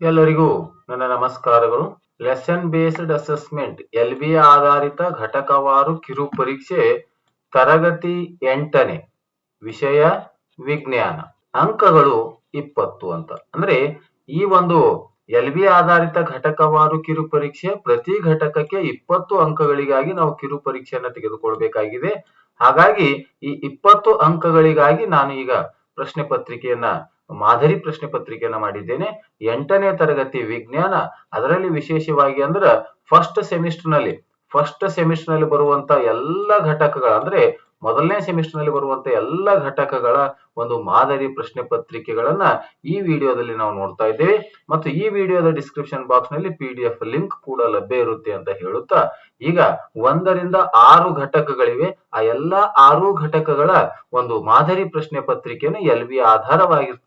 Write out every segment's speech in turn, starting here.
ಎಲ್ಲರಿಗೂ ನನ್ನ ನಮಸ್ಕಾರಗಳು. Lesson based assessment L B ಆಧಾರಿತ ಘಟಕವಾರು ಕಿರು ಪರೀಕ್ಷೆ, ತರಗತಿ ಎಂಟನೇ, ವಿಷಯ ವಿಜ್ಞಾನ. ಅಂಕಗಳು ಇಪ್ಪತ್ತು ಅಂತ. ಅಂದ್ರೆ ಈ ಒಂದು ಎಲ್ ಬಿ ಆಧಾರಿತ ಘಟಕವಾರು ಕಿರು ಪರೀಕ್ಷೆ ಪ್ರತಿ ಘಟಕಕ್ಕೆ ಇಪ್ಪತ್ತು ಅಂಕಗಳಿಗಾಗಿ ನಾವು ಕಿರು ಪರೀಕ್ಷೆಯನ್ನು ತೆಗೆದುಕೊಳ್ಬೇಕಾಗಿದೆ. ಹಾಗಾಗಿ ಈ ಇಪ್ಪತ್ತು ಅಂಕಗಳಿಗಾಗಿ ನಾನು ಈಗ ಪ್ರಶ್ನೆ ಪತ್ರಿಕೆಯನ್ನ ಮಾದರಿ ಪ್ರಶ್ನೆ ಪತ್ರಿಕೆಯನ್ನ ಮಾಡಿದ್ದೇನೆ. ಎಂಟನೇ ತರಗತಿ ವಿಜ್ಞಾನ, ಅದರಲ್ಲಿ ವಿಶೇಷವಾಗಿ ಅಂದ್ರ ಫಸ್ಟ್ ಸೆಮಿಸ್ಟರ್ನಲ್ಲಿ ಫಸ್ಟ್ ಸೆಮಿಸ್ಟರ್ನಲ್ಲಿ ಬರುವಂತ ಎಲ್ಲ ಘಟಕಗಳ ಅಂದ್ರೆ ಮೊದಲನೇ ಸೆಮಿಸ್ಟರ್ನಲ್ಲಿ ಬರುವಂತ ಎಲ್ಲ ಘಟಕಗಳ ಒಂದು ಮಾದರಿ ಪ್ರಶ್ನೆ ಪತ್ರಿಕೆಗಳನ್ನ ಈ ವಿಡಿಯೋದಲ್ಲಿ ನಾವು ನೋಡ್ತಾ ಇದ್ದೇವೆ. ಮತ್ತು ಈ ವಿಡಿಯೋದ ಡಿಸ್ಕ್ರಿಪ್ಷನ್ ಬಾಕ್ಸ್ನಲ್ಲಿ ಪಿ ಲಿಂಕ್ ಕೂಡ ಲಭ್ಯ ಇರುತ್ತೆ ಅಂತ ಹೇಳುತ್ತಾ, ಈಗ ಒಂದರಿಂದ ಆರು ಘಟಕಗಳಿವೆ. ಆ ಎಲ್ಲಾ ಆರು ಘಟಕಗಳ ಒಂದು ಮಾದರಿ ಪ್ರಶ್ನೆ ಪತ್ರಿಕೆಯನ್ನು ಎಲ್ ಬಿ ಆಧಾರವಾಗಿರ್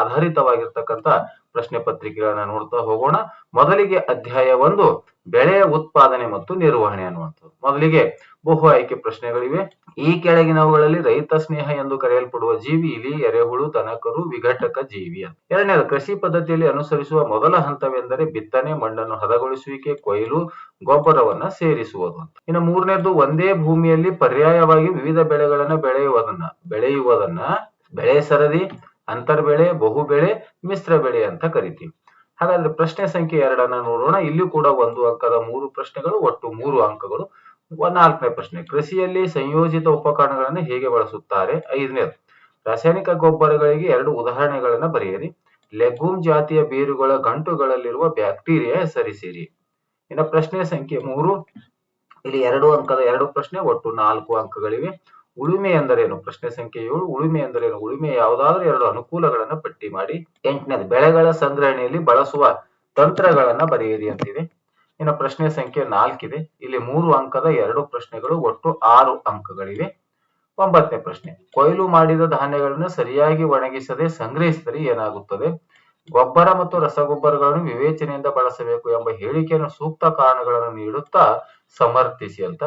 ಆಧಾರಿತವಾಗಿರ್ತಕ್ಕಂಥ ಪ್ರಶ್ನೆ ಪತ್ರಿಕೆಗಳನ್ನ ನೋಡ್ತಾ ಹೋಗೋಣ. ಮೊದಲಿಗೆ ಅಧ್ಯಾಯ ಒಂದು ಬೆಳೆಯ ಉತ್ಪಾದನೆ ಮತ್ತು ನಿರ್ವಹಣೆ ಅನ್ನುವಂಥದ್ದು. ಮೊದಲಿಗೆ ಬಹು ಆಯ್ಕೆ ಪ್ರಶ್ನೆಗಳಿವೆ. ಈ ಕೆಳಗಿನವುಗಳಲ್ಲಿ ರೈತ ಸ್ನೇಹ ಎಂದು ಕರೆಯಲ್ಪಡುವ ಜೀವಿ, ಇಲಿ, ಎರೆಹುಳು, ದನಕರು, ವಿಘಟಕ ಜೀವಿ ಅಂತ. ಎರಡನೇದು, ಕೃಷಿ ಪದ್ಧತಿಯಲ್ಲಿ ಅನುಸರಿಸುವ ಮೊದಲ ಹಂತವೆಂದರೆ ಬಿತ್ತನೆ, ಮಣ್ಣನ್ನು ಹದಗೊಳಿಸುವಿಕೆ, ಕೊಯ್ಲು, ಗೊಬ್ಬರವನ್ನ ಸೇರಿಸುವುದು ಅಂತ. ಇನ್ನು ಮೂರನೇದು, ಒಂದೇ ಭೂಮಿಯಲ್ಲಿ ಪರ್ಯಾಯವಾಗಿ ವಿವಿಧ ಬೆಳೆಗಳನ್ನ ಬೆಳೆಯುವುದನ್ನ ಬೆಳೆಯುವುದನ್ನ ಬೆಳೆ ಸರದಿ ಅಂತರ್ಬೆಳೆ ಬಹು ಬೆಳೆ, ಮಿಶ್ರ ಬೆಳೆ ಅಂತ ಕರಿತೀವಿ. ಹಾಗಾದ್ರೆ ಪ್ರಶ್ನೆ ಸಂಖ್ಯೆ ಎರಡನ್ನ ನೋಡೋಣ. ಇಲ್ಲಿ ಕೂಡ ಒಂದು ಅಂಕದ ಮೂರು ಪ್ರಶ್ನೆಗಳು, ಒಟ್ಟು ಮೂರು ಅಂಕಗಳು. ನಾಲ್ಕನೇ ಪ್ರಶ್ನೆ, ಕೃಷಿಯಲ್ಲಿ ಸಂಯೋಜಿತ ಉಪಕರಣಗಳನ್ನು ಹೇಗೆ ಬಳಸುತ್ತಾರೆ? ಐದನೇದು, ರಾಸಾಯನಿಕ ಗೊಬ್ಬರಗಳಿಗೆ ಎರಡು ಉದಾಹರಣೆಗಳನ್ನ ಬರೆಯಿರಿ. ಲೆಗೂಮ್ ಜಾತಿಯ ಬೇರುಗಳ ಗಂಟುಗಳಲ್ಲಿರುವ ಬ್ಯಾಕ್ಟೀರಿಯಾ ಹೆಸರಿಸಿರಿ. ಇನ್ನು ಪ್ರಶ್ನೆ ಸಂಖ್ಯೆ ಮೂರು. ಇಲ್ಲಿ ಎರಡು ಅಂಕದ ಎರಡು ಪ್ರಶ್ನೆ, ಒಟ್ಟು ನಾಲ್ಕು ಅಂಕಗಳಿವೆ. ಉಳುಮೆ ಎಂದರೇನು? ಪ್ರಶ್ನೆ ಸಂಖ್ಯೆ ಏಳು, ಉಳುಮೆ ಎಂದರೇನು? ಉಳುಮೆ ಯಾವುದಾದ್ರೂ ಎರಡು ಅನುಕೂಲಗಳನ್ನ ಪಟ್ಟಿ ಮಾಡಿ, ಎಂಟನೇದು ಬೆಳೆಗಳ ಸಂಗ್ರಹಣೆಯಲ್ಲಿ ಬಳಸುವ ತಂತ್ರಗಳನ್ನ ಬರೆಯಿರಿ ಅಂತಿದೆ ಇನ್ನು ಪ್ರಶ್ನೆ ಸಂಖ್ಯೆ ನಾಲ್ಕಿದೆ. ಇಲ್ಲಿ ಮೂರು ಅಂಕದ ಎರಡು ಪ್ರಶ್ನೆಗಳು, ಒಟ್ಟು ಆರು ಅಂಕಗಳಿವೆ. ಒಂಬತ್ತನೇ ಪ್ರಶ್ನೆ, ಕೊಯ್ಲು ಮಾಡಿದ ಧಾನ್ಯಗಳನ್ನು ಸರಿಯಾಗಿ ಒಣಗಿಸದೆ ಸಂಗ್ರಹಿಸಿದರೆ ಏನಾಗುತ್ತದೆ? ಗೊಬ್ಬರ ಮತ್ತು ರಸಗೊಬ್ಬರಗಳನ್ನು ವಿವೇಚನೆಯಿಂದ ಬಳಸಬೇಕು ಎಂಬ ಹೇಳಿಕೆಯನ್ನು ಸೂಕ್ತ ಕಾರಣಗಳನ್ನು ನೀಡುತ್ತಾ ಸಮರ್ಥಿಸಿ ಅಂತ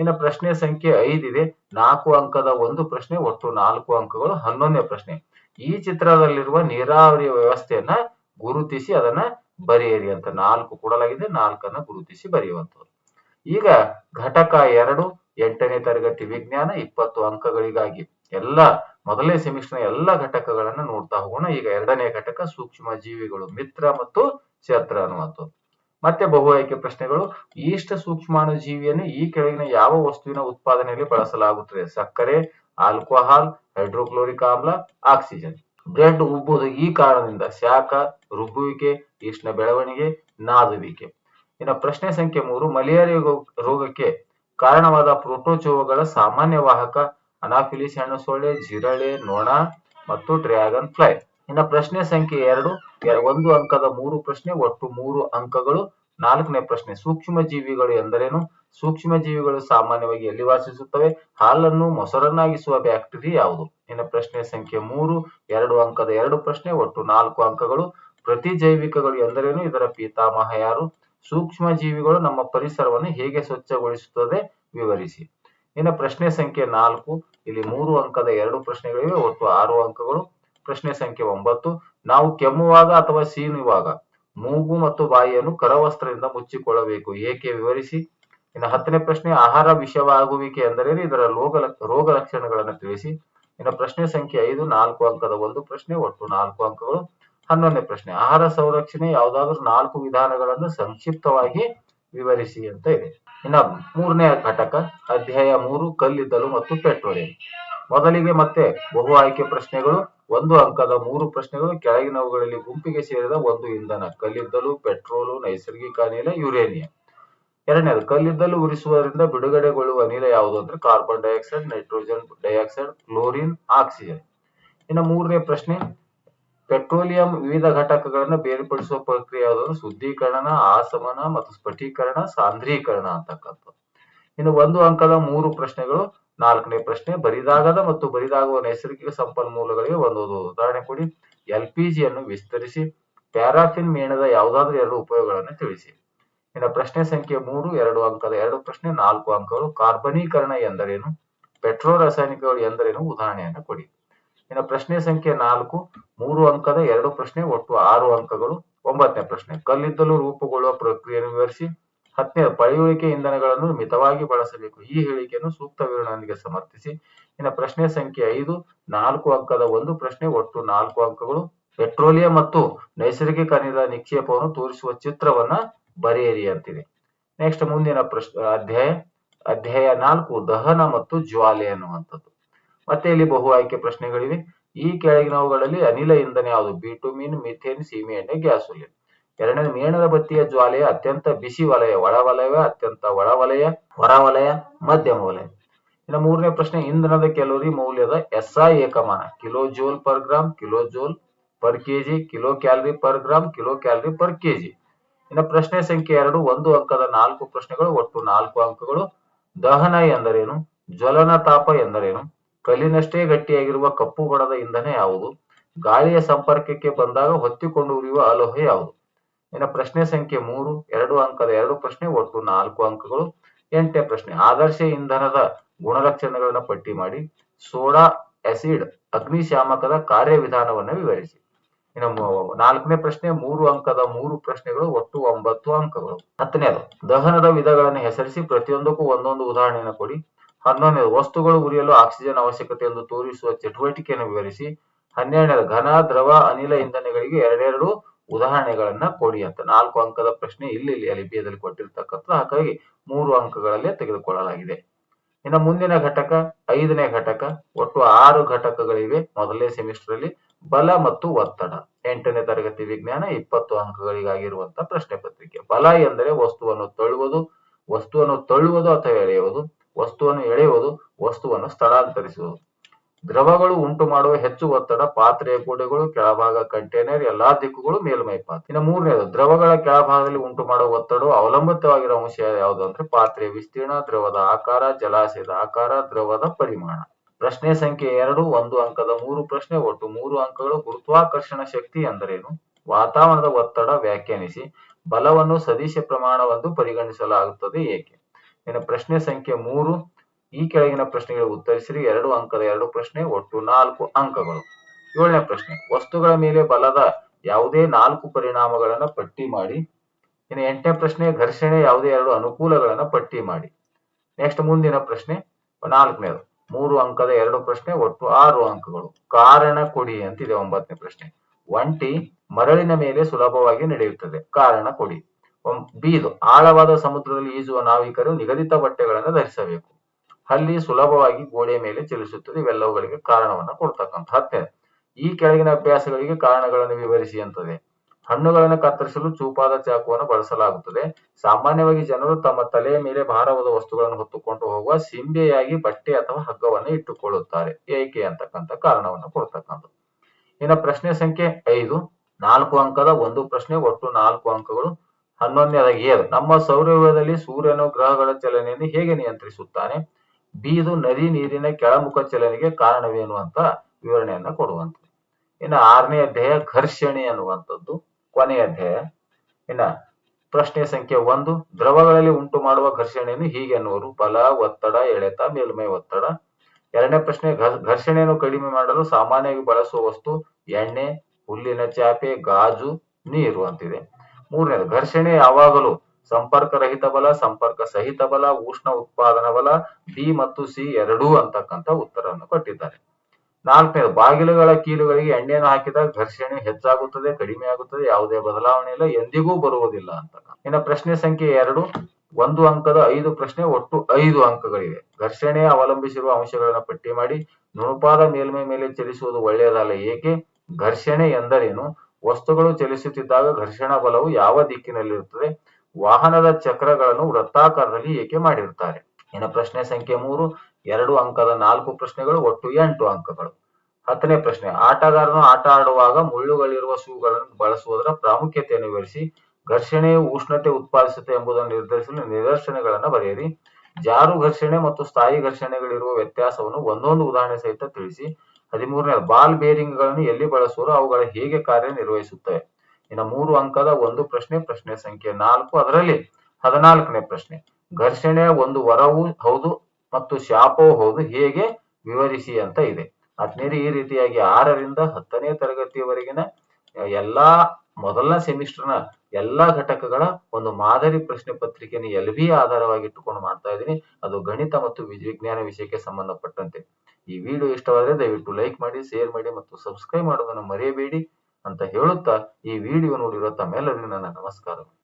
ಇನ್ನು ಪ್ರಶ್ನೆ ಸಂಖ್ಯೆ ಐದಿದೆ ನಾಲ್ಕು ಅಂಕದ ಒಂದು ಪ್ರಶ್ನೆ, ಒಟ್ಟು ನಾಲ್ಕು ಅಂಕಗಳು ಹನ್ನೊಂದನೇ ಪ್ರಶ್ನೆ. ಈ ಚಿತ್ರದಲ್ಲಿರುವ ನೀರಾವರಿ ವ್ಯವಸ್ಥೆಯನ್ನ ಗುರುತಿಸಿ ಅದನ್ನ ಬರೆಯಿರಿ ಅಂತ. ನಾಲ್ಕು ಕೊಡಲಾಗಿದೆ, ನಾಲ್ಕನ್ನ ಗುರುತಿಸಿ ಬರೆಯುವಂಥದ್ದು ಈಗ ಘಟಕ ಎರಡು, ಎಂಟನೇ ತರಗತಿ ವಿಜ್ಞಾನ, ಇಪ್ಪತ್ತು ಅಂಕಗಳಿಗಾಗಿ ಎಲ್ಲ, ಮೊದಲನೇ ಸೆಮಿಸ್ಟರ್ ಎಲ್ಲ ಘಟಕಗಳನ್ನ ನೋಡ್ತಾ ಹೋಗೋಣ. ಈಗ ಎರಡನೇ ಘಟಕ ಸೂಕ್ಷ್ಮ ಜೀವಿಗಳು ಮಿತ್ರ ಮತ್ತು ಶತ್ರ ಅನ್ನುವಂಥದ್ದು ಮತ್ತೆ ಬಹು ಆಯ್ಕೆ ಪ್ರಶ್ನೆಗಳು. ಈಷ್ಟ ಸೂಕ್ಷ್ಮಾಣು ಜೀವಿಯನ್ನು ಈ ಕೆಳಗಿನ ಯಾವ ವಸ್ತುವಿನ ಉತ್ಪಾದನೆಯಲ್ಲಿ ಬಳಸಲಾಗುತ್ತದೆ? ಸಕ್ಕರೆ, ಆಲ್ಕೋಹಾಲ್, ಹೈಡ್ರೋಕ್ಲೋರಿಕ್ ಆಮ್ಲ, ಆಕ್ಸಿಜನ್. ಬ್ರೆಡ್ ಉಬ್ಬುವುದು ಈ ಕಾರಣದಿಂದ ಶಾಖ ರುಬ್ಬುವಿಕೆ ಈಸ್ಟ್ನ ಬೆಳವಣಿಗೆ, ನಾದುವಿಕೆ. ಇನ್ನು ಪ್ರಶ್ನೆ ಸಂಖ್ಯೆ ಮೂರು, ಮಲೇರಿಯಾ ರೋಗಕ್ಕೆ ಕಾರಣವಾದ ಪ್ರೋಟೋಚೋವಗಳ ಸಾಮಾನ್ಯ ವಾಹಕ ಅನಾಫಿಲಿಸ್ ಹಣ್ಣು ಸೊಳ್ಳೆ, ಜಿರಳೆ, ನೊಣ ಮತ್ತು ಡ್ರ್ಯಾಗನ್ ಫ್ಲೈ. ಇನ್ನು ಪ್ರಶ್ನೆ ಸಂಖ್ಯೆ ಎರಡು ಒಂದು ಅಂಕದ ಮೂರು ಪ್ರಶ್ನೆ, ಒಟ್ಟು ಮೂರು ಅಂಕಗಳು, ನಾಲ್ಕನೇ ಪ್ರಶ್ನೆ ಸೂಕ್ಷ್ಮ ಜೀವಿಗಳು ಎಂದರೇನು? ಸೂಕ್ಷ್ಮ ಜೀವಿಗಳು ಸಾಮಾನ್ಯವಾಗಿ ಎಲ್ಲಿ ವಾಸಿಸುತ್ತವೆ? ಹಾಲನ್ನು ಮೊಸರನ್ನಾಗಿಸುವ ಬ್ಯಾಕ್ಟೀರಿಯಾ ಯಾವುದು? ಇನ್ನು ಪ್ರಶ್ನೆ ಸಂಖ್ಯೆ ಮೂರು, ಎರಡು ಅಂಕದ ಎರಡು ಪ್ರಶ್ನೆ, ಒಟ್ಟು ನಾಲ್ಕು ಅಂಕಗಳು. ಪ್ರತಿ ಜೈವಿಕಗಳು ಎಂದರೇನು? ಇದರ ಪೀತಾಮಹ ಯಾರು? ಸೂಕ್ಷ್ಮ ಜೀವಿಗಳು ನಮ್ಮ ಪರಿಸರವನ್ನು ಹೇಗೆ ಸ್ವಚ್ಛಗೊಳಿಸುತ್ತದೆ? ವಿವರಿಸಿ. ಇನ್ನು ಪ್ರಶ್ನೆ ಸಂಖ್ಯೆ ನಾಲ್ಕು, ಇಲ್ಲಿ ಮೂರು ಅಂಕದ ಎರಡು ಪ್ರಶ್ನೆಗಳಿವೆ, ಒಟ್ಟು ಆರು ಅಂಕಗಳು. ಪ್ರಶ್ನೆ ಸಂಖ್ಯೆ ಒಂಬತ್ತು. ನಾವು ಕೆಮ್ಮುವಾಗ ಅಥವಾ ಸೀನುವಾಗ ಮೂಗು ಮತ್ತು ಬಾಯಿಯನ್ನು ಕರವಸ್ತ್ರದಿಂದ ಮುಚ್ಚಿಕೊಳ್ಳಬೇಕು. ಏಕೆ ವಿವರಿಸಿ? ಇನ್ನು ಹತ್ತನೇ ಪ್ರಶ್ನೆ, ಆಹಾರ ವಿಷವಾಗುವಿಕೆ ಎಂದರೇನು ಇದರ ರೋಗ ರೋಗ ಲಕ್ಷಣಗಳನ್ನು ತಿಳಿಸಿ. ಇನ್ನು ಪ್ರಶ್ನೆ ಸಂಖ್ಯೆ ಐದು, ನಾಲ್ಕು ಅಂಕದ ಒಂದು ಪ್ರಶ್ನೆ, ಒಟ್ಟು ನಾಲ್ಕು ಅಂಕಗಳು. ಹನ್ನೊಂದನೇ ಪ್ರಶ್ನೆ, ಆಹಾರ ಸಂರಕ್ಷಣೆ ಯಾವುದಾದ್ರೂ ನಾಲ್ಕು ವಿಧಾನಗಳನ್ನು ಸಂಕ್ಷಿಪ್ತವಾಗಿ ವಿವರಿಸಿ ಅಂತ ಇದೆ. ಇನ್ನ ಮೂರನೇ ಘಟಕ, ಅಧ್ಯಾಯ ಮೂರು, ಕಲ್ಲಿದ್ದಲು ಮತ್ತು ಪೆಟ್ರೋಲಿಯಂ. ಮೊದಲಿಗೆ ಮತ್ತೆ ಬಹು ಆಯ್ಕೆ ಪ್ರಶ್ನೆಗಳು. ಒಂದು ಅಂಕದ ಮೂರು ಪ್ರಶ್ನೆಗಳು ಕೆಳಗಿನವುಗಳಲ್ಲಿ ಗುಂಪಿಗೆ ಸೇರಿದ ಒಂದು ಇಂಧನ, ಕಲ್ಲಿದ್ದಲು, ಪೆಟ್ರೋಲು, ನೈಸರ್ಗಿಕ ಅನಿಲ, ಯುರೇನಿಯಂ. ಎರಡನೇದು, ಕಲ್ಲಿದ್ದಲು ಉರಿಸುವುದರಿಂದ ಬಿಡುಗಡೆಗೊಳ್ಳುವ ಅನಿಲ ಯಾವುದು ಅಂದ್ರೆ carbon dioxide, nitrogen dioxide, chlorine, oxygen. ಇನ್ನು ಮೂರನೇ ಪ್ರಶ್ನೆ, ಪೆಟ್ರೋಲಿಯಂ ವಿವಿಧ ಘಟಕಗಳನ್ನು ಬೇರ್ಪಡಿಸುವ ಪ್ರಕ್ರಿಯೆ ಯಾವುದು ಶುದ್ಧೀಕರಣ, ಆಸಮನ ಮತ್ತು ಸ್ಫಟೀಕರಣ, ಸಾಂದ್ರೀಕರಣ ಅಂತಕ್ಕಂಥದ್ದು. ಇನ್ನು ಒಂದು ಅಂಕದ ಮೂರು ಪ್ರಶ್ನೆಗಳು ನಾಲ್ಕನೇ ಪ್ರಶ್ನೆ, ಬರಿದಾಗದ ಮತ್ತು ಬರಿದಾಗುವ ನೈಸರ್ಗಿಕ ಸಂಪನ್ಮೂಲಗಳಿಗೆ ಒಂದು ಉದಾಹರಣೆ ಕೊಡಿ. ಎಲ್ ಪಿ ಜಿಯನ್ನು ವಿಸ್ತರಿಸಿ, ಪ್ಯಾರಾಫಿನ್ ಮೇಣದ ಯಾವುದಾದ್ರೂ ಎರಡು ಉಪಯೋಗಗಳನ್ನು ತಿಳಿಸಿ. ಇನ್ನು ಪ್ರಶ್ನೆ ಸಂಖ್ಯೆ ಮೂರು, ಎರಡು ಅಂಕದ ಎರಡು ಪ್ರಶ್ನೆ, ನಾಲ್ಕು ಅಂಕಗಳು ಕಾರ್ಬನೀಕರಣ ಎಂದರೇನು? ಪೆಟ್ರೋ ರಾಸಾಯನಿಕಗಳು ಎಂದರೇನು? ಉದಾಹರಣೆಯನ್ನು ಕೊಡಿ. ಇನ್ನು ಪ್ರಶ್ನೆ ಸಂಖ್ಯೆ ನಾಲ್ಕು, ಮೂರು ಅಂಕದ ಎರಡು ಪ್ರಶ್ನೆ, ಒಟ್ಟು ಆರು ಅಂಕಗಳು, ಒಂಬತ್ತನೇ ಪ್ರಶ್ನೆ. ಕಲ್ಲಿದ್ದಲು ರೂಪುಗೊಳ್ಳುವ ಪ್ರಕ್ರಿಯೆಯನ್ನು ವಿವರಿಸಿ. ಹತ್ತನೇ ಪಳೆಯುಳಿಕೆ ಇಂಧನಗಳನ್ನು ಮಿತವಾಗಿ ಬಳಸಬೇಕು. ಈ ಹೇಳಿಕೆಯನ್ನು ಸೂಕ್ತ ವಿವರಣೆಯೊಂದಿಗೆ ಸಮರ್ಥಿಸಿ. ಇನ್ನು ಪ್ರಶ್ನೆ ಸಂಖ್ಯೆ ಐದು, ನಾಲ್ಕು ಅಂಕದ ಒಂದು ಪ್ರಶ್ನೆ, ಒಟ್ಟು ನಾಲ್ಕು ಅಂಕಗಳು. ಪೆಟ್ರೋಲಿಯಂ ಮತ್ತು ನೈಸರ್ಗಿಕ ಅನಿಲ ನಿಕ್ಷೇಪವನ್ನು ತೋರಿಸುವ ಚಿತ್ರವನ್ನ ಬರೆಯಿರಿ ಅಂತಿದೆ. ನೆಕ್ಸ್ಟ್ ಮುಂದಿನ ಪ್ರಶ್ನೆ ಅಧ್ಯಾಯ ಅಧ್ಯಾಯ ನಾಲ್ಕು, ದಹನ ಮತ್ತು ಜ್ವಾಲೆ ಅನ್ನುವಂಥದ್ದು ಮತ್ತೆ ಇಲ್ಲಿ ಬಹು ಆಯ್ಕೆ ಪ್ರಶ್ನೆಗಳಿವೆ. ಈ ಕೆಳಗಿನವುಗಳಲ್ಲಿ ಅನಿಲ ಇಂಧನ ಯಾವುದು? ಬಿಟುಮಿನ್ ಮಿಥೇನ್ ಸೀಮೆ ಎಣ್ಣೆ ಗ್ಯಾಸೋಲಿನ್. ಎರಡನೇ ಮೇಣದ ಬತ್ತಿಯ ಜ್ವಾಲೆಯ ಅತ್ಯಂತ ಬಿಸಿ ವಲಯ, ಒಳ ವಲಯ ಅತ್ಯಂತ ಒಳ ವಲಯ, ಹೊರ ವಲಯ, ಮಧ್ಯಮ ವಲಯ. ಇನ್ನು ಮೂರನೇ ಪ್ರಶ್ನೆ, ಇಂಧನದ ಕ್ಯಾಲೋರಿ ಮೌಲ್ಯದ SI ಏಕಮಾನ. Kilojoule per gram kilojoule per KG kilocalorie per gram kilocalorie per KG. ಇನ್ನು ಪ್ರಶ್ನೆ ಸಂಖ್ಯೆ ಎರಡು, ಒಂದು ಅಂಕದ ನಾಲ್ಕು ಪ್ರಶ್ನೆಗಳು, ಒಟ್ಟು ನಾಲ್ಕು ಅಂಕಗಳು. ದಹನ ಎಂದರೇನು? ಜ್ವಲನ ತಾಪ ಎಂದರೇನು? ಕಲ್ಲಿನಷ್ಟೇ ಗಟ್ಟಿಯಾಗಿರುವ ಕಪ್ಪು ಬಣದ ಇಂಧನ ಯಾವುದು? ಗಾಳಿಯ ಸಂಪರ್ಕಕ್ಕೆ ಬಂದಾಗ ಹೊತ್ತಿಕೊಂಡು ಉರಿಯುವ ಅಲೋಹ ಯಾವುದು? ಇನ್ನು ಪ್ರಶ್ನೆ ಸಂಖ್ಯೆ ಮೂರು, ಎರಡು ಅಂಕದ ಎರಡು ಪ್ರಶ್ನೆ, ಒಟ್ಟು ನಾಲ್ಕು ಅಂಕಗಳು ಎಂಟನೇ ಪ್ರಶ್ನೆ. ಆದರ್ಶ ಇಂಧನದ ಗುಣಲಕ್ಷಣಗಳನ್ನು ಪಟ್ಟಿ ಮಾಡಿ, ಸೋಡಾ ಆಸಿಡ್ ಅಗ್ನಿಶಾಮಕದ ಕಾರ್ಯವಿಧಾನವನ್ನು ವಿವರಿಸಿ. ಇನ್ನು ನಾಲ್ಕನೇ ಪ್ರಶ್ನೆ, ಮೂರು ಅಂಕದ ಮೂರು ಪ್ರಶ್ನೆಗಳು, ಒಟ್ಟು ಒಂಬತ್ತು ಅಂಕಗಳು. ಹತ್ತನೇದು, ದಹನದ ವಿಧಗಳನ್ನು ಹೆಸರಿಸಿ ಪ್ರತಿಯೊಂದಕ್ಕೂ ಒಂದೊಂದು ಉದಾಹರಣೆಯನ್ನು ಕೊಡಿ. ಹನ್ನೊಂದನೇದು, ವಸ್ತುಗಳು ಉರಿಯಲು ಆಕ್ಸಿಜನ್ ಅವಶ್ಯಕತೆ ಎಂದು ತೋರಿಸುವ ಚಟುವಟಿಕೆಯನ್ನು ವಿವರಿಸಿ. ಹನ್ನೆರಡನೇದು, ಘನ, ದ್ರವ, ಅನಿಲ ಇಂಧನಗಳಿಗೆ ಎರಡೆರಡು ಉದಾಹರಣೆಗಳನ್ನ ಕೊಡಿ ಅಂತ. ನಾಲ್ಕು ಅಂಕದ ಪ್ರಶ್ನೆ ಇಲ್ಲಿ ಇಲ್ಲಿ ಅಲಿಪಿಯದಲ್ಲಿ ಕೊಟ್ಟಿರ್ತಕ್ಕಂಥ ಹಾಗಾಗಿ ಮೂರು ಅಂಕಗಳಲ್ಲೇ ತೆಗೆದುಕೊಳ್ಳಲಾಗಿದೆ. ಇನ್ನು ಮುಂದಿನ ಘಟಕ, ಐದನೇ ಘಟಕ, ಒಟ್ಟು ಆರು ಘಟಕಗಳಿವೆ ಮೊದಲನೇ ಸೆಮಿಸ್ಟರ್ ಅಲ್ಲಿ. ಬಲ ಮತ್ತು ಒತ್ತಡ. ಎಂಟನೇ ತರಗತಿ ವಿಜ್ಞಾನ ಇಪ್ಪತ್ತು ಅಂಕಗಳಿಗಾಗಿರುವಂತಹ ಪ್ರಶ್ನೆ ಪತ್ರಿಕೆ. ಬಲ ಎಂದರೆ ವಸ್ತುವನ್ನು ತಳ್ಳುವುದು ವಸ್ತುವನ್ನು ತಳ್ಳುವುದು ಅಥವಾ ಎಳೆಯುವುದು, ವಸ್ತುವನ್ನು ಎಳೆಯುವುದು, ವಸ್ತುವನ್ನು ಸ್ಥಳಾಂತರಿಸುವುದು. ದ್ರವಗಳು ಉಂಟು ಮಾಡುವ ಹೆಚ್ಚು ಒತ್ತಡ, ಪಾತ್ರೆಯ ಗೋಡೆಗಳು, ಕೆಳಭಾಗ ಕಂಟೈನರ್, ಎಲ್ಲಾ ದಿಕ್ಕುಗಳು ಮೇಲ್ಮೈ ಪಾತ್ರೆ. ಇನ್ನು ಮೂರನೇದು, ದ್ರವಗಳ ಕೆಳಭಾಗದಲ್ಲಿ ಉಂಟು ಮಾಡುವ ಒತ್ತಡ ಅವಲಂಬಿತವಾಗಿರುವ ಅಂಶ ಯಾವುದು ಅಂದ್ರೆ ಪಾತ್ರೆಯ ವಿಸ್ತೀರ್ಣ, ದ್ರವದ ಆಕಾರ, ಜಲಾಶಯದ ಆಕಾರ, ದ್ರವದ ಪರಿಮಾಣ. ಪ್ರಶ್ನೆ ಸಂಖ್ಯೆ ಎರಡು, ಒಂದು ಅಂಕದ ಮೂರು ಪ್ರಶ್ನೆ ಒಟ್ಟು ಮೂರು ಅಂಕಗಳು. ಗುರುತ್ವಾಕರ್ಷಣ ಶಕ್ತಿ ಎಂದರೇನು? ವಾತಾವರಣದ ಒತ್ತಡ ವ್ಯಾಖ್ಯಾನಿಸಿ. ಬಲವನ್ನು ಸದಿಶ ಪ್ರಮಾಣವೆಂದು ಪರಿಗಣಿಸಲಾಗುತ್ತದೆ ಏಕೆ? ಇನ್ನು ಪ್ರಶ್ನೆ ಸಂಖ್ಯೆ ಮೂರು ಈ ಕೆಳಗಿನ ಪ್ರಶ್ನೆಗಳಿಗೆ ಉತ್ತರಿಸಿರಿ. ಎರಡು ಅಂಕದ ಎರಡು ಪ್ರಶ್ನೆ, ಒಟ್ಟು ನಾಲ್ಕು ಅಂಕಗಳು. ಏಳನೇ ಪ್ರಶ್ನೆ, ವಸ್ತುಗಳ ಮೇಲೆ ಬಲದ ಯಾವುದೇ ನಾಲ್ಕು ಪರಿಣಾಮಗಳನ್ನ ಪಟ್ಟಿ ಮಾಡಿ. ಇನ್ನು ಎಂಟನೇ ಪ್ರಶ್ನೆ, ಘರ್ಷಣೆ ಯಾವುದೇ ಎರಡು ಅನುಕೂಲಗಳನ್ನ ಪಟ್ಟಿ ಮಾಡಿ. ನೆಕ್ಸ್ಟ್ ಮುಂದಿನ ಪ್ರಶ್ನೆ, ನಾಲ್ಕನೇದು, ಮೂರು ಅಂಕದ ಎರಡು ಪ್ರಶ್ನೆ, ಒಟ್ಟು ಆರು ಅಂಕಗಳು. ಕಾರಣ ಕೊಡಿ ಅಂತಿದೆ ಒಂಬತ್ತನೇ ಪ್ರಶ್ನೆ. ಒಂಟಿ ಮರಳಿನ ಮೇಲೆ ಸುಲಭವಾಗಿ ನಡೆಯುತ್ತದೆ. ಕಾರಣ ಕೊಡಿ. ಬೀದು ಆಳವಾದ ಸಮುದ್ರದಲ್ಲಿ ಈಜುವ ನಾವಿಕರು ನಿಗದಿತ ಬಟ್ಟೆಗಳನ್ನು ಧರಿಸಬೇಕು. ಹಲ್ಲಿ ಸುಲಭವಾಗಿ ಗೋಡೆಯ ಮೇಲೆ ಚಲಿಸುತ್ತದೆ. ಇವೆಲ್ಲವುಗಳಿಗೆ ಕಾರಣವನ್ನ ಕೊಡ್ತಕ್ಕಂಥ ಈ ಕೆಳಗಿನ ಅಭ್ಯಾಸಗಳಿಗೆ ಕಾರಣಗಳನ್ನು ವಿವರಿಸಿ ಅಂತದೆ. ಹಣ್ಣುಗಳನ್ನು ಕತ್ತರಿಸಲು ಚೂಪಾದ ಚಾಕುವನ್ನು ಬಳಸಲಾಗುತ್ತದೆ. ಸಾಮಾನ್ಯವಾಗಿ ಜನರು ತಮ್ಮ ತಲೆಯ ಮೇಲೆ ಭಾರವಾದ ವಸ್ತುಗಳನ್ನು ಹೊತ್ತುಕೊಂಡು ಹೋಗುವ ಸಿಂಬೆಯಾಗಿ ಬಟ್ಟೆ ಅಥವಾ ಹಗ್ಗವನ್ನು ಇಟ್ಟುಕೊಳ್ಳುತ್ತಾರೆ. ಏಕೆ ಅಂತಕ್ಕಂಥ ಕಾರಣವನ್ನು ಕೊಡ್ತಕ್ಕಂಥ ಇನ್ನು ಪ್ರಶ್ನೆ ಸಂಖ್ಯೆ ಐದು. ನಾಲ್ಕು ಅಂಕದ ಒಂದು ಪ್ರಶ್ನೆ, ಒಟ್ಟು ನಾಲ್ಕು ಅಂಕಗಳು. ಹನ್ನೊಂದನೇದಾಗಿ ಏಳು ನಮ್ಮ ಸೌರವ್ಯದಲ್ಲಿ ಸೂರ್ಯನು ಗ್ರಹಗಳ ಚಲನೆಯನ್ನು ಹೇಗೆ ನಿಯಂತ್ರಿಸುತ್ತಾನೆ? ಬೀದು ನದಿ ನೀರಿನ ಕೆಳಮುಖ ಚಲನೆಗೆ ಕಾರಣವೇನು ಅಂತ ವಿವರಣೆಯನ್ನ ಕೊಡುವಂತ ಇನ್ನು ಆರನೇ ಅಧ್ಯಾಯ ಘರ್ಷಣೆ ಅನ್ನುವಂಥದ್ದು, ಕೊನೆಯ ಅಧ್ಯಾಯ. ಇನ್ನ ಪ್ರಶ್ನೆ ಸಂಖ್ಯೆ ಒಂದು, ದ್ರವಗಳಲ್ಲಿ ಉಂಟು ಮಾಡುವ ಘರ್ಷಣೆಯನ್ನು ಹೀಗೆ ಅನ್ನುವರು, ಬಲ, ಒತ್ತಡ, ಎಳೆತ, ಮೇಲ್ಮೈ ಒತ್ತಡ. ಎರಡನೇ ಪ್ರಶ್ನೆ ಘರ್ಷಣೆಯನ್ನು ಕಡಿಮೆ ಮಾಡಲು ಸಾಮಾನ್ಯವಾಗಿ ಬಳಸುವ ವಸ್ತು ಎಣ್ಣೆ, ಹುಲ್ಲಿನ ಚಾಪೆ, ಗಾಜು, ನೀರು ಅಂತಿದೆ. ಮೂರನೇದು, ಘರ್ಷಣೆ ಯಾವಾಗಲೂ ಸಂಪರ್ಕ ರಹಿತ ಬಲ, ಸಂಪರ್ಕ ಸಹಿತ ಬಲ, ಉಷ್ಣ ಉತ್ಪಾದನಾ ಬಲ ಬಿ ಮತ್ತು ಸಿ ಎರಡೂ ಅಂತಕ್ಕಂಥ ಉತ್ತರವನ್ನು ಕೊಟ್ಟಿದ್ದಾರೆ. ನಾಲ್ಕನೇದು, ಬಾಗಿಲುಗಳ ಕೀಲುಗಳಿಗೆ ಎಣ್ಣೆಯನ್ನು ಹಾಕಿದಾಗ ಘರ್ಷಣೆ ಹೆಚ್ಚಾಗುತ್ತದೆ, ಕಡಿಮೆ ಆಗುತ್ತದೆ, ಯಾವುದೇ ಬದಲಾವಣೆ ಇಲ್ಲ, ಎಂದಿಗೂ ಬರುವುದಿಲ್ಲ ಅಂತ ಇನ್ನು ಪ್ರಶ್ನೆ ಸಂಖ್ಯೆ ಎರಡು, ಒಂದು ಅಂಕದ ಐದು ಪ್ರಶ್ನೆ ಒಟ್ಟು ಐದು ಅಂಕಗಳಿವೆ. ಘರ್ಷಣೆ ಅವಲಂಬಿಸಿರುವ ಅಂಶಗಳನ್ನು ಪಟ್ಟಿ ಮಾಡಿ, ನುಣುಪಾದ ಮೇಲ್ಮೈ ಮೇಲೆ ಚಲಿಸುವುದು ಒಳ್ಳೆಯದಲ್ಲ, ಏಕೆ? ಘರ್ಷಣೆ ಎಂದರೇನು? ವಸ್ತುಗಳು ಚಲಿಸುತ್ತಿದ್ದಾಗ ಘರ್ಷಣಾ ಬಲವು ಯಾವ ದಿಕ್ಕಿನಲ್ಲಿರುತ್ತದೆ? ವಾಹನದ ಚಕ್ರಗಳನ್ನು ವೃತ್ತಾಕಾರದಲ್ಲಿ ಏಕೆ ಮಾಡಿರುತ್ತಾರೆ? ಇನ್ನು ಪ್ರಶ್ನೆ ಸಂಖ್ಯೆ ಮೂರು, ಎರಡು ಅಂಕದ ನಾಲ್ಕು ಪ್ರಶ್ನೆಗಳು, ಒಟ್ಟು ಎಂಟು ಅಂಕಗಳು. ಹತ್ತನೇ ಪ್ರಶ್ನೆ, ಆಟಗಾರನು ಆಟ ಆಡುವಾಗ ಮುಳ್ಳುಗಳಿರುವ ಶೂಗಳನ್ನು ಬಳಸುವುದರ ಪ್ರಾಮುಖ್ಯತೆಯನ್ನು ವಿವರಿಸಿ. ಘರ್ಷಣೆಯು ಉಷ್ಣತೆ ಉತ್ಪಾದಿಸುತ್ತೆ ಎಂಬುದನ್ನು ನಿರ್ಧರಿಸಲು ನಿದರ್ಶನಗಳನ್ನು ಬರೆಯಿರಿ. ಜಾರು ಘರ್ಷಣೆ ಮತ್ತು ಸ್ಥಾಯಿ ಘರ್ಷಣೆಗಳಿರುವ ವ್ಯತ್ಯಾಸವನ್ನು ಒಂದೊಂದು ಉದಾಹರಣೆ ಸಹಿತ ತಿಳಿಸಿ. ಹದಿಮೂರನೇ, ಬಾಲ್ ಬೇರಿಂಗ್ಗಳನ್ನು ಎಲ್ಲಿ ಬಳಸುವರು, ಅವುಗಳ ಹೇಗೆ ಕಾರ್ಯನಿರ್ವಹಿಸುತ್ತವೆ? ಇನ್ನು ಮೂರು ಅಂಕದ ಒಂದು ಪ್ರಶ್ನೆ ಪ್ರಶ್ನೆ ಸಂಖ್ಯೆ ನಾಲ್ಕು ಅದರಲ್ಲಿ ಹದಿನಾಲ್ಕನೇ ಪ್ರಶ್ನೆ. ಘರ್ಷಣೆಯ ಒಂದು ವರವು ಹೌದು ಮತ್ತು ಶಾಪವೂ ಹೌದು ಹೇಗೆ ವಿವರಿಸಿ ಅಂತ ಇದೆ. ಹದಿನೈದು ಈ ರೀತಿಯಾಗಿ ಆರರಿಂದ ಹತ್ತನೇ ತರಗತಿಯವರೆಗಿನ ಎಲ್ಲಾ ಮೊದಲನೇ ಸೆಮಿಸ್ಟರ್ನ ಎಲ್ಲಾ ಘಟಕಗಳ ಒಂದು ಮಾದರಿ ಪ್ರಶ್ನೆ ಪತ್ರಿಕೆಯನ್ನು ಎಲ್ ಬಿ ಆಧಾರವಾಗಿ ಇಟ್ಟುಕೊಂಡು ಮಾಡ್ತಾ ಇದ್ದೀನಿ. ಅದು ಗಣಿತ ಮತ್ತು ವಿಜ್- ವಿಜ್ಞಾನ ವಿಷಯಕ್ಕೆ ಸಂಬಂಧಪಟ್ಟಂತೆ. ಈ ವಿಡಿಯೋ ಇಷ್ಟವಾದರೆ ದಯವಿಟ್ಟು ಲೈಕ್ ಮಾಡಿ, ಶೇರ್ ಮಾಡಿ ಮತ್ತು ಸಬ್ಸ್ಕ್ರೈಬ್ ಮಾಡೋದನ್ನು ಮರೆಯಬೇಡಿ. ಅಂತ ಹೇಳುತ್ತಾ ಈ ವಿಡಿಯೋ ನೋಡಿರೋ ತಮ್ಮೆಲ್ಲರಿಗೂ ನನ್ನ ನಮಸ್ಕಾರ